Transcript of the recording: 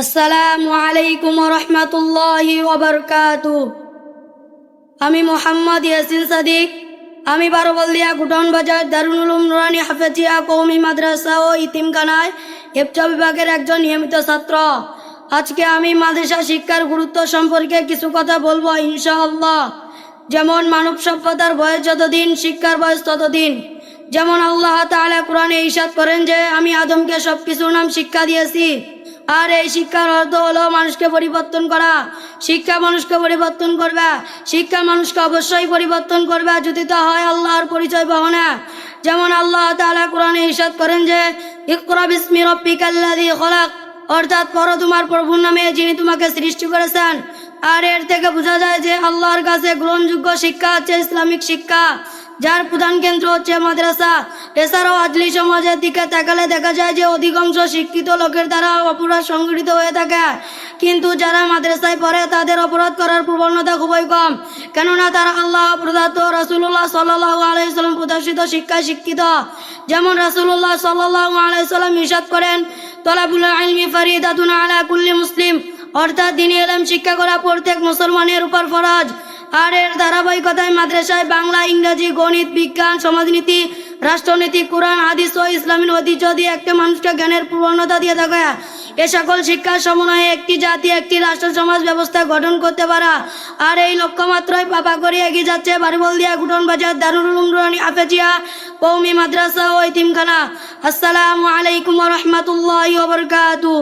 আসসালামু আলাইকুম রহমতুল্লাহি আমি মোহাম্মদ ইয়াসিন সাদিক। আমি বারোবলদিয়া গুটন বাজার দারুল উলুম নুরানি হাফেজিয়া কৌমি মাদ্রাসা ও ইতিমখানায় হেফজা বিভাগের একজন নিয়মিত ছাত্র। আজকে আমি মাদ্রাসা শিক্ষার গুরুত্ব সম্পর্কে কিছু কথা বলব ইনশাআল্লাহ। যেমন মানব সভ্যতার বয়স যতদিন, শিক্ষার বয়স ততদিন। যেমন আল্লাহ তাআলা কোরআনে ইরশাদ করেন যে, আমি আদমকে সব কিছুর নাম শিক্ষা দিয়েছি। আর এই শিক্ষার অর্থ হলো মানুষকে পরিবর্তন করা। শিক্ষা মানুষকে পরিবর্তন করবে। শিক্ষা মানুষকে অবশ্যই পরিবর্তন করবে যদি তা হয় আল্লাহর পরিচয় বহনা। যেমন আল্লাহ তাআলা কোরআনে ইরশাদ করেন যে অর্থাৎ পর তোমার প্রভুর নামে যিনি তোমাকে সৃষ্টি করেছেন। আর এর থেকে বোঝা যায় যে আল্লাহর কাছে গ্রহণযোগ্য শিক্ষা হচ্ছে ইসলামিক শিক্ষা। যার প্রধান কেন্দ্র হচ্ছে মাদ্রাসা। এছাড়াও আজলি সমাজের দিকে তাকালে দেখা যায় যে অধিকাংশ শিক্ষিত লোকের দ্বারা অপরাধ সংগঠিত হয়ে থাকে। কিন্তু যারা মাদ্রাসায় পড়ে, তাদের অপরাধ করার প্রবণতা খুবই কম। কেননা তারা আল্লাহ, প্রদত্ত রসুল্লাহ সাল্লাহ আলাইসাল্লাম প্রদর্শিত শিক্ষায় শিক্ষিত। যেমন রাসুল্লাহ সাল্লাহ আলাইসাল্লাম ইরশাদ করেন ফরিদাতুন আলা কুল্লি মুসলিম। অর্থাৎ দিনী এলম শিক্ষা করা প্রত্যেক মুসলমানের উপর ফরজ। আর এর ধারাবাহিকতায় মাদ্রাসায় বাংলা, ইংরাজি, গণিত, বিজ্ঞান, সমাজনীতি, রাষ্ট্রনীতি, কোরআন, হাদিস ও ইসলামী ঐতিহ্য দিয়ে একটি মানুষকে জ্ঞানের প্রবণতা দিয়ে থাকে। এ সকল শিক্ষার সমন্বয়ে একটি জাতি, একটি রাষ্ট্র, সমাজ ব্যবস্থা গঠন করতে পারা। আর এই লক্ষ্যমাত্রই পাপা করে এগিয়ে যাচ্ছে বাড়িবলদিয়া গুটন বাজার, দারুল আফেজিয়া কৌমি মাদ্রাসা ও ইতিমখানা। আসসালামু আলাইকুম রহমতুল্লাহ বরকাতু